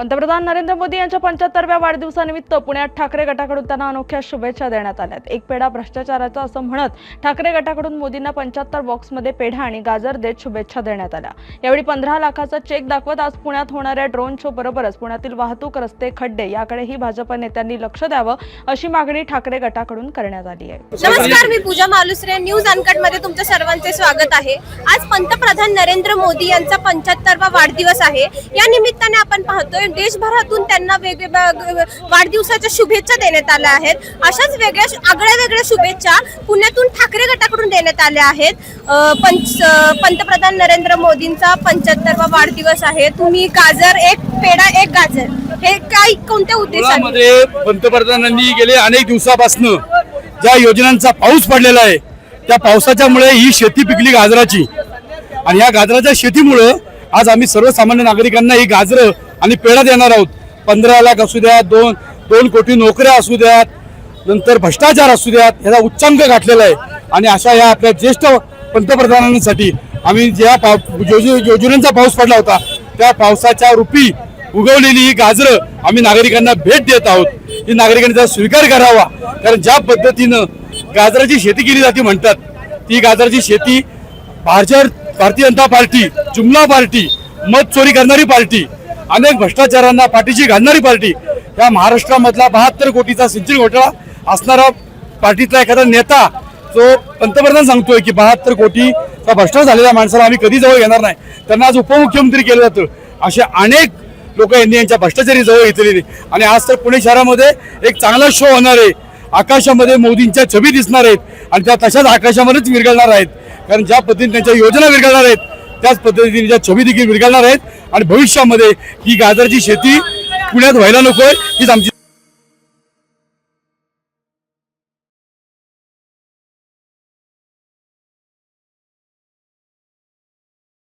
पंतप्रधान नरेंद्र मोदी यांच्या पंच्याहत्तरव्या वाढदिवसानिमित्त पुण्यात ठाकरे गटाकडून त्यांना अनोख्या शुभेच्छा देण्यात आल्यात. एक पेढा भ्रष्टाचाराचा असं म्हणत ठाकरे गटाकडून मोदींना पंच्याहत्तर बॉक्समध्ये पेढा आणि गाजर देत शुभेच्छा देण्यात आल्या. यावेळी पंधरा लाखाचा चेक दाखवत आज पुण्यात होणाऱ्या ड्रोन शो बरोबरच पुण्यातील वाहतूक रस्ते खड्डे याकडेही भाजप नेत्यांनी लक्ष द्यावं अशी मागणी ठाकरे गटाकडून करण्यात आली आहे. नमस्कार मी पूजा मालुसरे. न्यूज अनकटमध्ये तुमच्या सर्वांचे स्वागत आहे. आज पंतप्रधान नरेंद्र मोदी यांचा पंच्याहत्तरवा वाढदिवस आहे. या निमित्ताने आपण पाहतोय देशभरातून त्यांना वेगवेगळ्या वाढदिवसाच्या शुभेच्छा देण्यात आल्या आहेत. अशाच वेगळ्या आगळ्या वेगळ्या शुभेच्छा पुण्यातून ठाकरे गटाकडून देण्यात आल्या आहेत. पंच पंतप्रधान नरेंद्र मोदींचा पंच्याहत्तरवा वाढदिवस आहे. तुम्ही गाजर एक पेढा एक गाजर. हे काय कोणत्या उद्देशामध्ये पंतप्रधानांनी गेले अनेक दिवसापासून ज्या योजनांचा पाऊस पडलेला आहे त्या पावसाच्यामुळे ही शेती पिकली गाजराची. आणि या गाजराच्या शेतीमुळं आज आम्ही सर्वसामान्य नागरिकांना ही गाजरं आणि पेढा देणार आहोत. पंधरा लाख असू द्यात दोन दोन कोटी नोकऱ्या असू द्यात नंतर भ्रष्टाचार असू द्यात ह्याचा उच्चांक गाठलेला आहे. आणि अशा या आपल्या ज्येष्ठ पंतप्रधानांसाठी आम्ही ज्या पाव- योज- योजनांचा पाऊस पडला होता त्या पावसाच्या रूपी उगवलेली ही गाजरं आम्ही नागरिकांना भेट देत आहोत. ही नागरिकांनी स्वीकार करावा. कारण ज्या पद्धतीनं गाजराची शेती केली जाते म्हणतात ती गाजराची शेती भारतीय भारतीय जनता पार्टी जुमला पार्टी मत चोरी करणारी पार्टी अनेक भ्रष्टाचारांना पाठीशी घालणारी पार्टी या महाराष्ट्रामधला बहात्तर कोटीचा सिंचन घोटाळा असणारा पार्टीतला एखादा नेता जो पंतप्रधान सांगतोय की बहात्तर कोटीचा भ्रष्टाचार झालेल्या माणसाला आम्ही कधी जवळ घेणार नाही. त्यांना आज उपमुख्यमंत्री केलं जातं. असे अनेक लोक यांनी यांच्या भ्रष्टाचारी जवळ घेतलेली. आणि आज तर पुणे शहरामध्ये एक चांगला शो होणार आहे. आकाशामध्ये मोदींच्या छबी दिसणार आहेत. आणि त्या तशाच आकाशामध्येच विरघळणार आहेत. कारण ज्या पद्धतीने त्यांच्या योजना विरघळणार आहेत त्याच पद्धतीने त्या छबी देखील विरघळणार आहेत. आणि भविष्यामध्ये ही गाजराची शेती पुण्यात व्हायला नको हीच आमची